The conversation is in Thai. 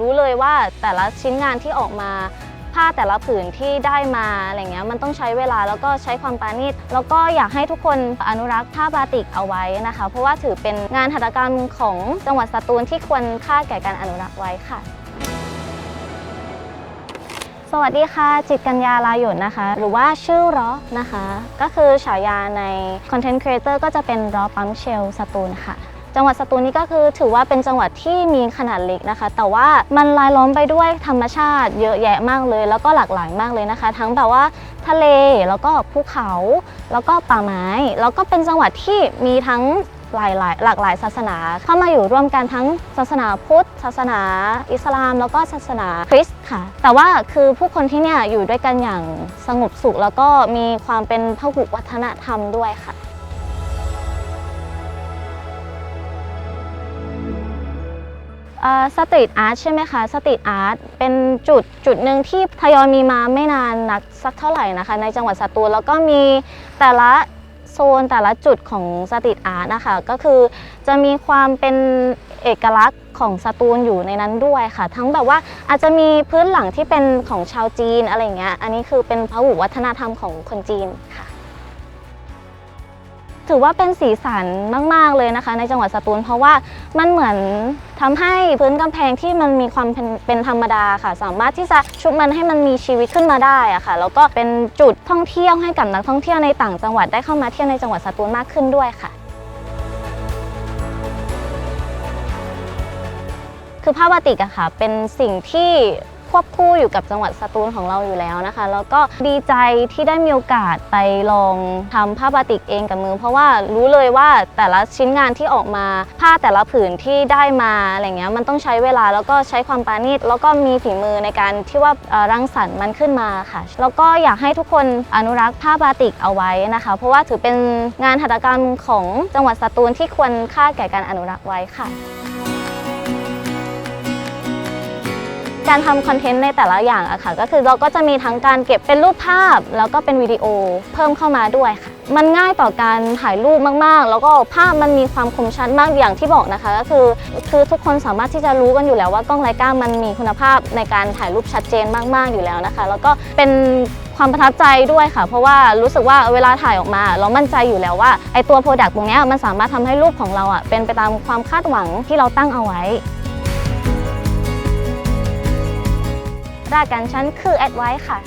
รู้เลยว่าแต่ละชิ้นงานที่ออกมา ผ้าแต่ละผืนที่ได้มาอะไรเงี้ยมันต้องใช้เวลาแล้วก็ใช้ความปาณีตแล้วก็อยากให้ทุกคนอนุรักษ์ผ้าบาติกเอาไว้นะคะ เพราะว่าถือเป็นงานหัตถกรรมของจังหวัดสตูลที่ควรค่าแก่การอนุรักษ์ไว้ค่ะสวัสดีค่ะ จิตกัญญาลาหยดนะคะ หรือว่าชื่อร้อนะคะ ก็คือฉายาใน Content Creator ก็จะเป็นร้อปั๊มเชลสตูลค่ะ จังหวัดสตูลนี้ก็คือถือว่าเป็นจังหวัดที่มีขนาดเล็กนะคะ แต่ว่ามันรายล้อมไปด้วยธรรมชาติเยอะแยะมากเลย แล้วก็หลากหลายมากเลยนะคะ ทั้งแบบว่าทะเลแล้วก็ภูเขา แล้วก็ป่าไม้ แล้วก็เป็นจังหวัดที่มีทั้งหลายหลายหลากหลายศาสนา เข้ามาอยู่ร่วมกันทั้งศาสนาพุทธ ศาสนา อิสลาม แล้วก็ศาสนาคริสต์ค่ะ แต่ว่าคือผู้คนที่เนี่ยอยู่ด้วยกันอย่างสงบสุข แล้วก็มีความเป็นพหุวัฒนธรรมด้วยค่ะ สตรีทอาร์ตใช่ไหมคะสตรีทอาร์ตเป็นจุดจุดหนึ่งที่ทยอยมีมาไม่นานนักสักเท่าไหร่นะคะ ในจังหวัดสตูลแล้วก็มีแต่ละโซนแต่ละจุดของสตรีทอาร์ตนะคะก็คือจะมีความเป็นเอกลักษณ์ของสตูลอยู่ในนั้นด้วยค่ะ ทั้งแบบว่าอาจจะมีพื้นหลังที่เป็นของชาวจีนอะไรเงี้ยอันนี้คือเป็นพหุวัฒนธรรมของคนจีนค่ะ ถือว่าเป็นสีสันมาก ๆเลยนะคะ ในจังหวัดสตูลเพราะว่ามันเหมือนทำให้พื้นกำแพงที่มันมีความเป็นเป็นธรรมดาค่ะ สามารถที่จะชุบมันให้มันมีชีวิตขึ้นมาได้อะค่ะแล้วก็เป็นจุดท่องเที่ยวให้กับนักท่องเที่ยวในต่างจังหวัดได้เข้ามาเที่ยวในจังหวัดสตูลมากขึ้นด้วยค่ะคือผ้าบาติกอะค่ะเป็นสิ่งที่ ควบคู่อยู่กับจังหวัดสตูลของเราอยู่แล้วนะคะ แล้วก็ดีใจที่ได้มีโอกาสไปลองทำผ้าบาติกเองกับมือ เพราะว่ารู้เลยว่าแต่ละชิ้นงานที่ออกมาผ้าแต่ละผืนที่ได้มาอะไรเงี้ยมันต้องใช้เวลาแล้วก็ใช้ความปราณีตแล้วก็มีฝีมือในการที่ว่ารังสรรค์มันขึ้นมาค่ะ แล้วก็อยากให้ทุกคนอนุรักษ์ผ้าบาติกเอาไว้นะคะ เพราะว่าถือเป็นงานหัตถกรรมของจังหวัดสตูลที่ควรค่าแก่การอนุรักษ์ไว้ค่ะ การทำคอนเทนต์ในแต่ละอย่างอะค่ะ ก็คือเราก็จะมีทั้งการเก็บเป็นรูปภาพ แล้วก็เป็นวิดีโอเพิ่มเข้ามาด้วยค่ะ มันง่ายต่อการถ่ายรูปมากๆ แล้วก็ภาพมันมีความคมชัดมากอย่างที่บอกนะคะ ก็คือคือทุกคนสามารถที่จะรู้กันอยู่แล้วว่ากล้องไลกามันมีคุณภาพในการถ่ายรูปชัดเจนมากๆอยู่แล้วนะคะ แล้วก็เป็นความประทับใจด้วยค่ะ เพราะว่ารู้สึกว่าเวลาถ่ายออกมา เรามั่นใจอยู่แล้วว่าไอตัวโปรดักต์ตรงนี้มันสามารถทำให้รูปของเราอะเป็นไปตามความคาดหวังที่เราตั้งเอาไว้ รากการชั้นคือแอดไว้ค่ะ